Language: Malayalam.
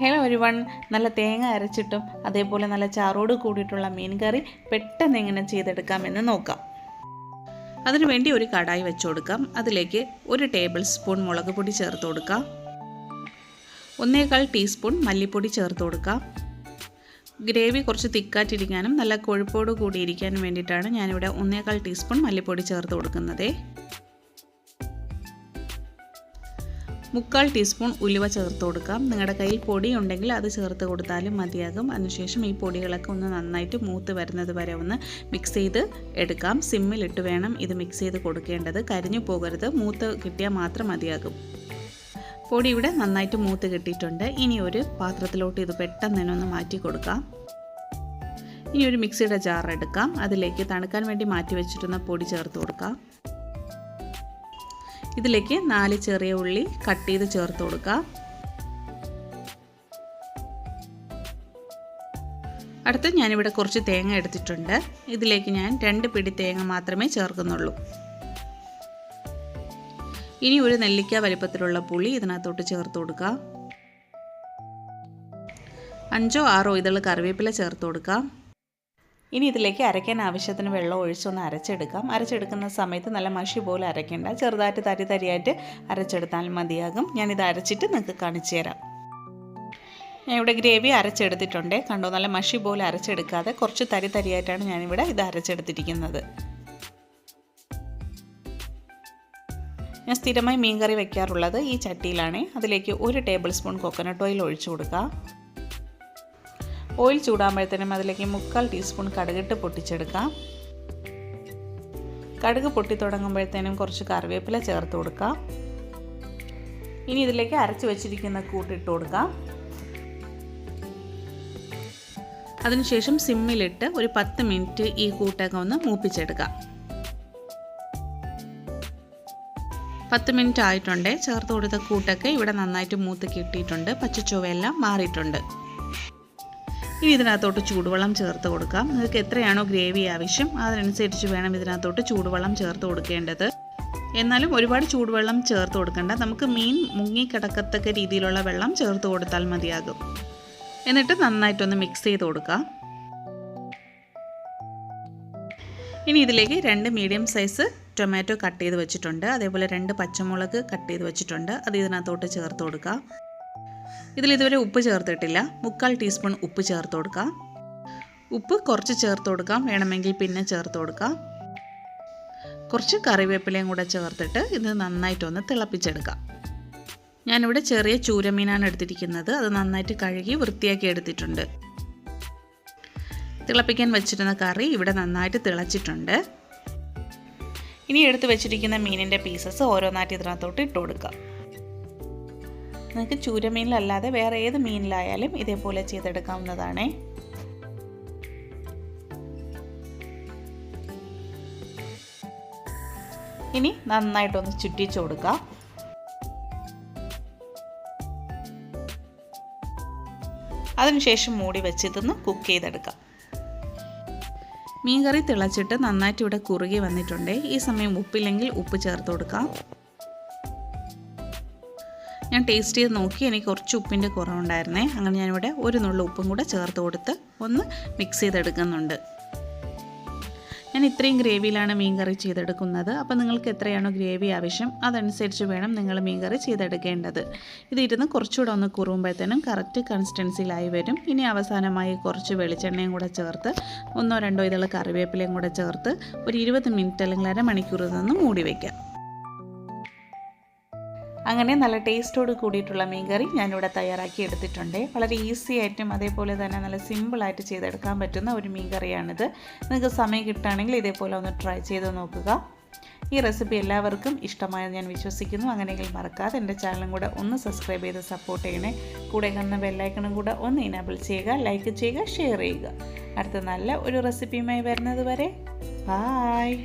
ഹലോ ഒരു വൺ നല്ല തേങ്ങ അരച്ചിട്ടും അതേപോലെ നല്ല ചാറോട് കൂടിയിട്ടുള്ള മീൻ കറി പെട്ടെന്ന് എങ്ങനെ ചെയ്തെടുക്കാമെന്ന് നോക്കാം. അതിനുവേണ്ടി ഒരു കടായി വെച്ചുകൊടുക്കാം അതിലേക്ക് ഒരു ടേബിൾ സ്പൂൺ മുളക് പൊടി ചേർത്ത് കൊടുക്കാം. ഒന്നേകാൽ ടീസ്പൂൺ മല്ലിപ്പൊടി ചേർത്ത് കൊടുക്കാം. ഗ്രേവി കുറച്ച് തിക്കായിട്ടിരിക്കാനും നല്ല കൊഴുപ്പോട് കൂടി ഇരിക്കാനും വേണ്ടിയിട്ടാണ് ഞാനിവിടെ ഒന്നേകാൽ ടീസ്പൂൺ മല്ലിപ്പൊടി ചേർത്ത് കൊടുക്കുന്നത്. മുക്കാൽ ടീസ്പൂൺ ഉലുവ ചേർത്ത് കൊടുക്കാം. നിങ്ങളുടെ കയ്യിൽ പൊടി ഉണ്ടെങ്കിൽ അത് ചേർത്ത് കൊടുത്താലും മതിയാകും. അതിനുശേഷം ഈ പൊടികളൊക്കെ ഒന്ന് നന്നായിട്ട് മൂത്ത് വരുന്നത് വരെ ഒന്ന് മിക്സ് ചെയ്ത് എടുക്കാം. സിമ്മിലിട്ട് വേണം ഇത് മിക്സ് ചെയ്ത് കൊടുക്കേണ്ടത്. കരിഞ്ഞു പോകരുത്. മൂത്ത് കിട്ടിയാൽ മാത്രം മതിയാകും. പൊടി ഇവിടെ നന്നായിട്ട് മൂത്ത് കിട്ടിയിട്ടുണ്ട്. ഇനി ഒരു പാത്രത്തിലോട്ട് ഇത് പെട്ടെന്ന് തന്നെ ഒന്ന് മാറ്റി കൊടുക്കാം. ഇനി ഒരു മിക്സിയുടെ ജാർ എടുക്കാം. അതിലേക്ക് തണുക്കാൻ വേണ്ടി മാറ്റി വെച്ചിരുന്ന പൊടി ചേർത്ത് കൊടുക്കാം. ഇതിലേക്ക് നാല് ചെറിയ ഉള്ളി കട്ട് ചെയ്ത് ചേർത്ത് കൊടുക്കാം. അടുത്ത് ഞാനിവിടെ കുറച്ച് തേങ്ങ എടുത്തിട്ടുണ്ട്. ഇതിലേക്ക് ഞാൻ രണ്ട് പിടി തേങ്ങ മാത്രമേ ചേർക്കുന്നുള്ളൂ. ഇനി ഒരു നെല്ലിക്ക വലിപ്പത്തിലുള്ള പുളി ഇതിനകത്തോട്ട് ചേർത്ത് കൊടുക്കുക അഞ്ചോ ആറോ ഇതൾ കറിവേപ്പില ചേർത്ത് കൊടുക്കാം. ഇനി ഇതിലേക്ക് അരയ്ക്കാൻ ആവശ്യത്തിന് വെള്ളം ഒഴിച്ചൊന്ന് അരച്ചെടുക്കാം. അരച്ചെടുക്കുന്ന സമയത്ത് നല്ല മഷി പോലെ അരയ്ക്കേണ്ട. ചെറുതായിട്ട് തരി തരിയായിട്ട് അരച്ചെടുത്താൽ മതിയാകും. ഞാനിത് അരച്ചിട്ട് നിങ്ങൾക്ക് കാണിച്ചു തരാം. ഞാൻ ഇവിടെ ഗ്രേവി അരച്ചെടുത്തിട്ടുണ്ട്. കണ്ടോ നല്ല മഷി പോലെ അരച്ചെടുക്കാതെ കുറച്ച് തരി തരിയായിട്ടാണ് ഞാനിവിടെ ഇത് അരച്ചെടുത്തിരിക്കുന്നത്. ഞാൻ സ്ഥിരമായി മീൻകറി വെക്കാറുള്ളത് ഈ ചട്ടിയിലാണ്. അതിലേക്ക് ഒരു ടേബിൾ സ്പൂൺ കോക്കനട്ട് ഓയിൽ ഒഴിച്ചു കൊടുക്കുക ഓയിൽ ചൂടാകുമ്പോഴത്തേനും അതിലേക്ക് മുക്കാൽ ടീസ്പൂൺ കടുകിട്ട് പൊട്ടിച്ചെടുക്കാം. കടുക് പൊട്ടി തുടങ്ങുമ്പോഴത്തേനും കുറച്ച് കറിവേപ്പില ചേർത്ത് കൊടുക്കാം. ഇനി ഇതിലേക്ക് അരച്ച് വെച്ചിരിക്കുന്ന കൂട്ടിട്ട് കൊടുക്കാം. അതിനുശേഷം സിമ്മിലിട്ട് ഒരു പത്ത് മിനിറ്റ് ഈ കൂട്ടൊക്കെ ഒന്ന് മൂപ്പിച്ചെടുക്കാം. പത്ത് മിനിറ്റ് ആയിട്ടുണ്ട് ചേർത്ത് കൊടുത്ത കൂട്ടൊക്കെ ഇവിടെ നന്നായിട്ട് മൂത്ത് കിട്ടിയിട്ടുണ്ട് പച്ചച്ചുവയെല്ലാം മാറിയിട്ടുണ്ട്. ഇനി ഇതിനകത്തോട്ട് ചൂടുവെള്ളം ചേർത്ത് കൊടുക്കാം. നിങ്ങൾക്ക് എത്രയാണോ ഗ്രേവി ആവശ്യം അതിനനുസരിച്ച് വേണം ഇതിനകത്തോട്ട് ചൂടുവെള്ളം ചേർത്ത് കൊടുക്കേണ്ടത്. എന്നാലും ഒരുപാട് ചൂടുവെള്ളം ചേർത്ത് കൊടുക്കേണ്ട. നമുക്ക് മീൻ മുങ്ങിക്കിടക്കത്തക്ക രീതിയിലുള്ള വെള്ളം ചേർത്ത് കൊടുത്താൽ മതിയാകും. എന്നിട്ട് നന്നായിട്ടൊന്ന് മിക്സ് ചെയ്ത് കൊടുക്കാം. ഇനി ഇതിലേക്ക് രണ്ട് മീഡിയം സൈസ് ടൊമാറ്റോ കട്ട് ചെയ്ത് വെച്ചിട്ടുണ്ട്. അതേപോലെ രണ്ട് പച്ചമുളക് കട്ട് ചെയ്ത് വെച്ചിട്ടുണ്ട്. അത് ഇതിനകത്തോട്ട് ചേർത്ത് കൊടുക്കുക ഇതിൽ ഇതുവരെ ഉപ്പ് ചേർത്തിട്ടില്ല. മുക്കാൽ ടീസ്പൂൺ ഉപ്പ് ചേർത്ത് കൊടുക്കാം. ഉപ്പ് കുറച്ച് ചേർത്ത് കൊടുക്കാം. വേണമെങ്കിൽ പിന്നെ ചേർത്ത് കൊടുക്കാം. കുറച്ച് കറിവേപ്പിലയും കൂടെ ചേർത്തിട്ട് ഇത് നന്നായിട്ടൊന്ന് തിളപ്പിച്ചെടുക്കാം. ഞാനിവിടെ ചെറിയ ചൂരമീനാണ് എടുത്തിരിക്കുന്നത്. അത് നന്നായിട്ട് കഴുകി വൃത്തിയാക്കി എടുത്തിട്ടുണ്ട്. തിളപ്പിക്കാൻ വെച്ചിരുന്ന കറി ഇവിടെ നന്നായിട്ട് തിളച്ചിട്ടുണ്ട്. ഇനി എടുത്ത് വെച്ചിരിക്കുന്ന മീനിന്റെ പീസസ് ഓരോന്നായിട്ട് ഇതിനകത്തോട്ട് ഇട്ട് നിങ്ങൾക്ക് ചൂരമീനിലല്ലാതെ വേറെ ഏത് മീനിലായാലും ഇതേപോലെ ചെയ്തെടുക്കാവുന്നതാണേ. ഇനി നന്നായിട്ടൊന്ന് ചുറ്റിച്ചു കൊടുക്കാം. അതിനുശേഷം മൂടി വെച്ച് ഇതൊന്ന് കുക്ക് ചെയ്തെടുക്കാം. മീൻകറി തിളച്ചിട്ട് നന്നായിട്ട് ഇവിടെ കുറുകി വന്നിട്ടുണ്ട്. ഈ സമയം ഉപ്പില്ലെങ്കിൽ ഉപ്പ് ചേർത്ത് കൊടുക്കാം. ഞാൻ ടേസ്റ്റ് ചെയ്ത് നോക്കി എനിക്ക് കുറച്ച് ഉപ്പിന്റെ കുറവുണ്ടായിരുന്നേ. അങ്ങനെ ഞാനിവിടെ ഒരു നുള്ളു ഉപ്പും കൂടെ ചേർത്ത് കൊടുത്ത് ഒന്ന് മിക്സ് ചെയ്തെടുക്കുന്നുണ്ട്. ഞാൻ ഇത്രയും ഗ്രേവിയിലാണ് മീൻ കറി ചെയ്തെടുക്കുന്നത്. അപ്പോൾ നിങ്ങൾക്ക് എത്രയാണോ ഗ്രേവി ആവശ്യം അതനുസരിച്ച് വേണം നിങ്ങൾ മീൻ കറി ചെയ്തെടുക്കേണ്ടത്. ഇതിരുന്ന് കുറച്ചുകൂടെ ഒന്ന് കുറുമ്പോഴത്തേനും കറക്റ്റ് കൺസിസ്റ്റൻസിയിലായി വരും. ഇനി അവസാനമായി കുറച്ച് വെളിച്ചെണ്ണയും കൂടെ ചേർത്ത് ഒന്നോ രണ്ടോ ഇതുള്ള കറിവേപ്പിലയും കൂടെ ചേർത്ത് ഒരു ഇരുപത് മിനിറ്റ് അല്ലെങ്കിൽ അരമണിക്കൂർ നിന്ന് മൂടി വയ്ക്കാം അങ്ങനെ നല്ല ടേസ്റ്റോട് കൂടിയിട്ടുള്ള മീൻകറി ഞാനിവിടെ തയ്യാറാക്കി എടുത്തിട്ടുണ്ട്. വളരെ ഈസി ആയിട്ടും അതേപോലെ തന്നെ നല്ല സിമ്പിളായിട്ട് ചെയ്തെടുക്കാൻ പറ്റുന്ന ഒരു മീൻകറിയാണിത്. നിങ്ങൾക്ക് സമയം കിട്ടുകയാണെങ്കിൽ ഇതേപോലെ ഒന്ന് ട്രൈ ചെയ്ത് നോക്കുക. ഈ റെസിപ്പി എല്ലാവർക്കും ഇഷ്ടമായെന്ന് ഞാൻ വിശ്വസിക്കുന്നു. അങ്ങനെയെങ്കിൽ മറക്കാതെ എന്റെ ചാനലും കൂടെ ഒന്ന് സബ്സ്ക്രൈബ് ചെയ്ത് സപ്പോർട്ട് ചെയ്യണേ. കൂടെ കാണുന്ന ബെല്ലൈക്കണും കൂടെ ഒന്ന് ഇനാബിൾ ചെയ്യുക ലൈക്ക് ചെയ്യുക ഷെയർ ചെയ്യുക. അടുത്ത നല്ല ഒരു റെസിപ്പിയുമായി വരുന്നത് വരെ. ബായ്